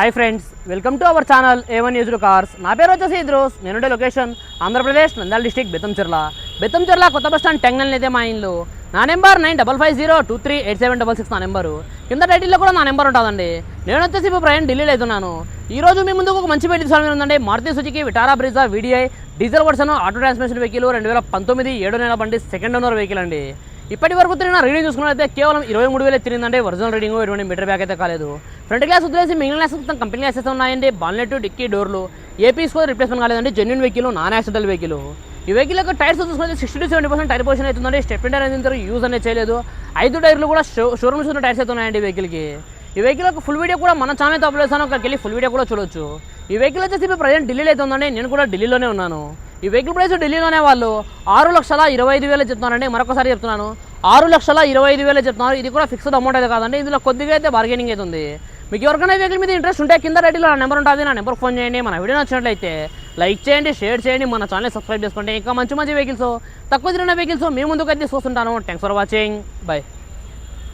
Hi friends welcome to our channel A one used cars నా పేరు వచ్చేసి ఇద్రోస్. నేనుండే లొకేషన్ ఆంధ్రప్రదేశ్ నంద్యాల డిస్టిక్ బెత్తంచెర్ల బెత్తంచెర్ల కొత్త బస్ స్టాండ్ టెంగల్ అయితే మా ఇల్లు. నా number nine double five zero two three eight seven double six నా నెంబరు కింద టైటిల్లో కూడా నా నెంబర్ ఉంటుందండి. నేను వచ్చేసి ఇప్పుడు ప్రయాణం ఢిల్లీలో అవుతున్నాను ఈ రోజు మీ ముందుకు ఒక మంచి పెళ్ళి స్వామి ఉందండి. Maruti Suzuki Vitara Brezza VDI diesel version auto transmission vehicle రెండు వేల పంతొమ్మిది ఏడు నెల బండి సెకండ్ ఓనర్ వెహికల్ అండి. ఇప్పటి వరకు తిరిగిన రీడింగ్ చూసుకున్నట్లయితే కేవలం ఇరవై మూడు వేలు తిరిగిందంటే ఒరిజినల్ రీడింగ్ ఎటువంటి మీటర్ బ్యాక్ అయితే కాలేదు. ఫ్రంట్ గ్లాస్ వదిలేసి మిగిలిన గ్లాస్ మొత్తం కంపెనీ గ్లాసెస్ ఉన్నాయండి? బాన్లెట్ డిక్కీ డోర్లు. ఏపీ కూడా రిప్లేస్మెంట్ కాలేదండి. Genuine vehicle non accidental vehicle ఈ వెహికల్ యొక్క టైర్స్ చూసుకుంటే sixty to seventy percent tyre position అవుతుందండి. స్టెప్ టైర్ అనేది యూజ్ అనేది చేయలేదు. ఐదు టైర్లు కూడా షో షోరూమ్స్ ఉన్న టైర్స్ అయితే ఉన్నాయండి ఈ వెహికల్కి ఈ వెహికల్ యొక్క ఫుల్ వీడియో కూడా మన ఛానల్ అప్లోడ్ చేస్తాను. అక్కడికి వెళ్ళి ఫుల్ వీడియో కూడా చూడొచ్చు. ఈ వెహికల్ వచ్చేసి ఇప్పుడు ప్రజెంట్ ఢిల్లీలో అయితే ఉందండి. నేను కూడా ఢిల్లీలోనే ఉన్నాను. ఈ వెహికల్ ప్రైస్ ఢిల్లీలోనే వాళ్ళు ఆరు లక్షల ఇరవై ఐదు వేలు చెప్తున్నారండి. మరొకసారి చెప్తున్నాను. ఆరు లక్షల ఇరవై ఐదు వేలు చెప్తున్నారు. ఇది కూడా ఫిక్స్డ్ అమౌంట్ అయితే కాదండి. ఇందులో కొద్దిగా అయితే బార్గెనింగ్ అయితే ఉంది. మీకు ఎవరికైనా వెహికల్ మీద ఇంట్రెస్ట్ ఉంటే కింద రెడీలో నా నెంబర్ ఉంటుంది నా నెంబర్ ఫోన్ చేయండి. మన వీడియో నచ్చినట్లయితే లైక్ చేయండి షేర్ చేయండి మన ఛానల్ సబ్స్క్రైబ్ చేసుకోండి. ఇంకా మంచి మంచి వెహికల్స్ తక్కువ తిరిగిన వెహికల్స్ మీ ముందుకు అయితే చూస్తుంటాను. Thanks for watching bye